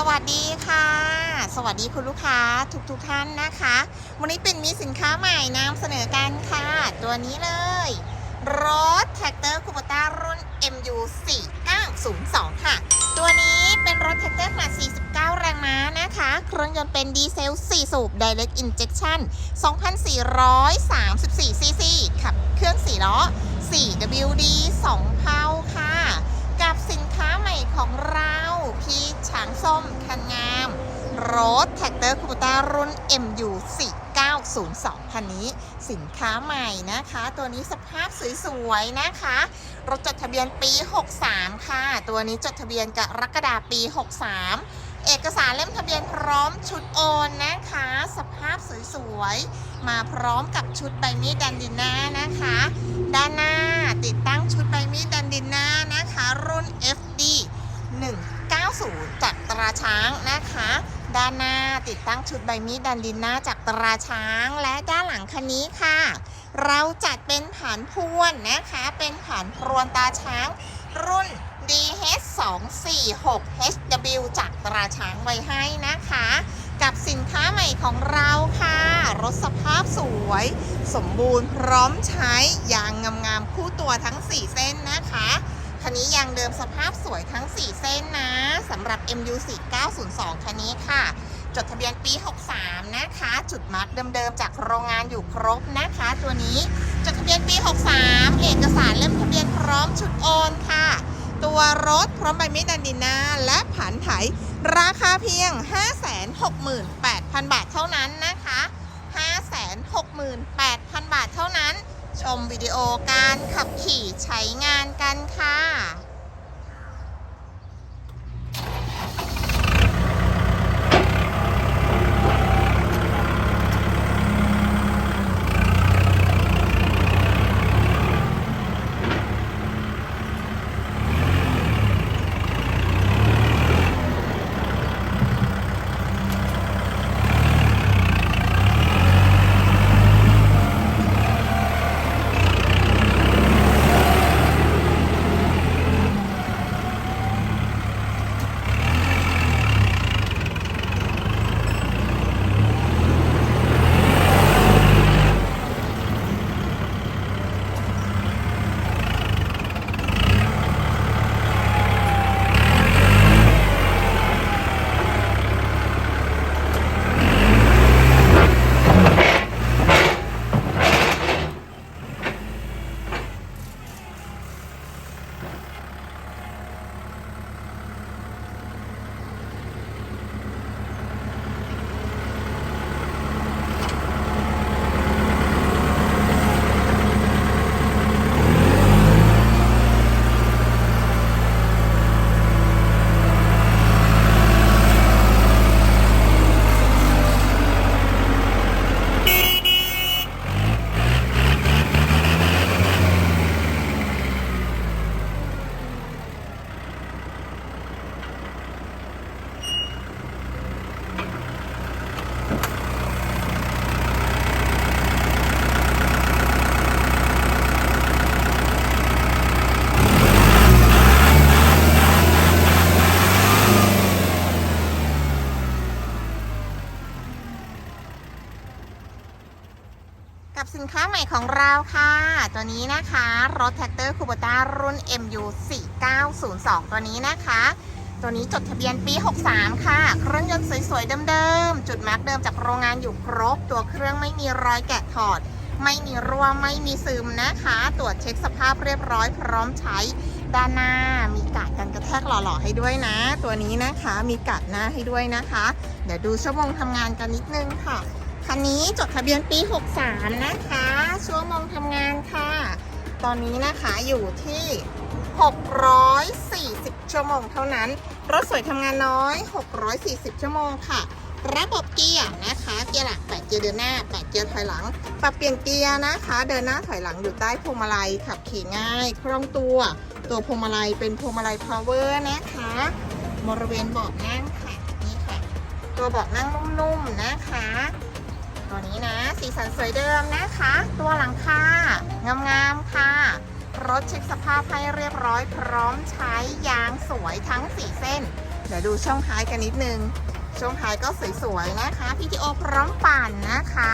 สวัสดีค่ะ สวัสดีคุณลูกค้าทุกทุกๆท่านนะคะ วันนี้เป็นมีสินค้าใหม่นำเสนอกันค่ะ ตัวนี้เลย รถแท็กเตอร์คูปต้ารุ่น MU 4902 ค่ะ ตัวนี้เป็นรถแท็กเตอร์ขนาด 49 แรงม้านะคะ เครื่องยนต์เป็นดีเซล 4 สูบ Direct Injection 2,434ซีซีขับเครื่อง 4 ล้อ 4WD 2เพาค่ะ กับสินค้าใหม่ของเรา พี่ช้างส้ม คันงามรถแท็กเตอร์คูปต้ารุ่น MU 4902คันนี้ สินค้าใหม่นะคะ ตัวนี้สภาพสวยๆนะคะ รถจดทะเบียนปี 63 ค่ะ ตัวนี้จดทะเบียนกรกฎาปี 63 เอกสารเล่มทะเบียนพร้อมชุดโอนนะคะ สภาพสวยๆ มาพร้อมกับชุดใบมีดดันดิน่านะคะ ด้านหน้าติดตั้งชุดใบมีดดันดิน่านะคะ รุ่น FD 190จากตราช้างนะคะ ด้านหน้าติดตั้งชุดใบมีดดันดิน่าจากตราช้าง และด้านหลังคันนี้ค่ะ เราจัดเป็นผ่านพวนนะคะ เป็นผ่านพรวนตาช้าง รุ่น DH246 HW จากตราช้างไว้ให้นะคะ กับสินค้าใหม่ของเราค่ะ รถสภาพสวย สมบูรณ์พร้อมใช้ยางงามๆคู่ตัวทั้ง 4 เส้นนะคะ คันนี้ยางเดิมสภาพสวยทั้ง 4 เส้นนะสำหรับ MU 4902 คันนี้ค่ะ จดทะเบียนปี 63 นะคะ จุดมาร์กเดิมๆ จากโรงงานอยู่ครบนะคะ ตัวนี้จดทะเบียนปี 63 เอกสารเล่มทะเบียนพร้อมชุดโอนค่ะ ตัวรถพร้อมใบมีดดันดินา และผันไถ ราคาเพียง 568,000 บาทเท่านั้นนะคะ 568,000บาท ชมวิดีโอการขับขี่ใช้งานกันค่ะ ม่ของเราค่ะ ตัวนี้นะคะ รถแท็กเตอร์คูโบต้ารุ่น MU 4902 ตัวนี้นะคะ ตัวนี้จดทะเบียนปี 63 ค่ะ เครื่องยนต์สวยๆ เดิมๆ จุดมาร์กเดิมจากโรงงานอยู่ครบ ตัวเครื่องไม่มีรอยแกะถอด ไม่มีรั่ว ไม่มีซึมนะคะ ตรวจเช็คสภาพเรียบร้อยพร้อมใช้ ด้านหน้ามีกาดกันกระแทกหล่อๆ ให้ด้วยนะ ตัวนี้นะคะ มีกาดหน้าให้ด้วยนะคะ เดี๋ยวดูชั่วโมงทำงานกันนิดนึงค่ะ คันนี้จดทะเบียนปี 63 นะคะ ชั่วโมงทำงานค่ะ ตอนนี้นะคะอยู่ที่ 640 ชั่วโมงเท่านั้น รถสวยทำงานน้อย 640 ชั่วโมงค่ะ ระบบเกียร์นะคะ เกียร์หลัก 8 เกียร์เดินหน้า 8 เกียร์ถอยหลัง ปรับเปลี่ยนเกียร์นะคะ เดินหน้าถอยหลังอยู่ใต้พวงมาลัย ขับขี่ง่าย คล่องตัว ตัวพวงมาลัยเป็นพวงมาลัย power นะคะบริเวณเบาะนั่งค่ะ นี่ค่ะ ตัวเบาะนั่งนุ่มๆนะคะ ตัวนี้นะ สีสันสวยเดิมนะคะ ตัวหลังคางามๆค่ะ รถเช็คสภาพให้เรียบร้อยพร้อมใช้ยางสวยทั้ง 4 เส้น เดี๋ยวดูช่องท้ายกันนิดนึง ช่วงท้ายก็สวยๆนะคะ PTO พร้อมปั่นนะคะ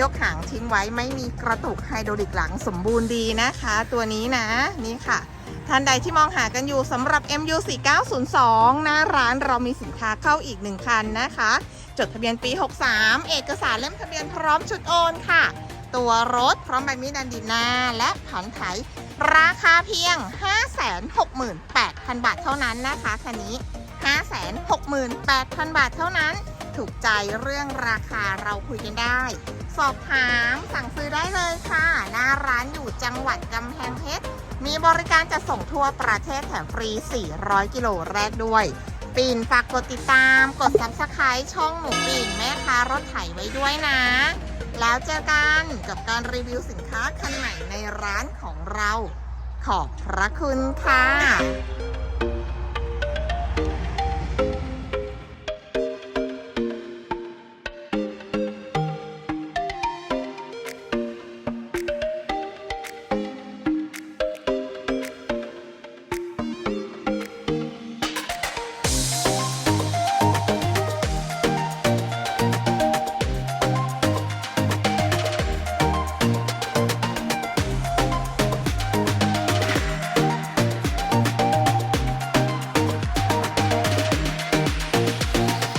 ยกหางทิ้งไว้ไม่มีกระตุกไฮดรอลิกหลังสมบูรณ์ดีนะคะ ตัวนี้นะนี่ค่ะ ท่านใดที่มองหากันอยู่สำหรับ MU 4902หน้าร้านเรามีสินค้าเข้าอีกหนึ่งคันนะคะ จดทะเบียนปี 63 เอกสารเล่มทะเบียนพร้อมชุดโอนค่ะ ตัวรถพร้อมใบมีดันดินาและผันไถราคาเพียง 568,000 บาทเท่านั้นนะคะคันนี้ 568,000 บาทเท่านั้น ถูกใจเรื่องราคาเราคุยกันได้ สอบถามสั่งซื้อได้เลยค่ะ หน้าร้านอยู่จังหวัดกำแพงเพชร มีบริการจะส่งทั่วประเทศแถมฟรี 400 กิโลแรกด้วยปีนฝากกดติดตาม กด subscribe ช่องหนูปีนแม่ค้ารถไถไว้ด้วยนะ แล้วเจอกันกับการรีวิวสินค้าคันใหม่ในร้านของเรา ขอบพระคุณค่ะ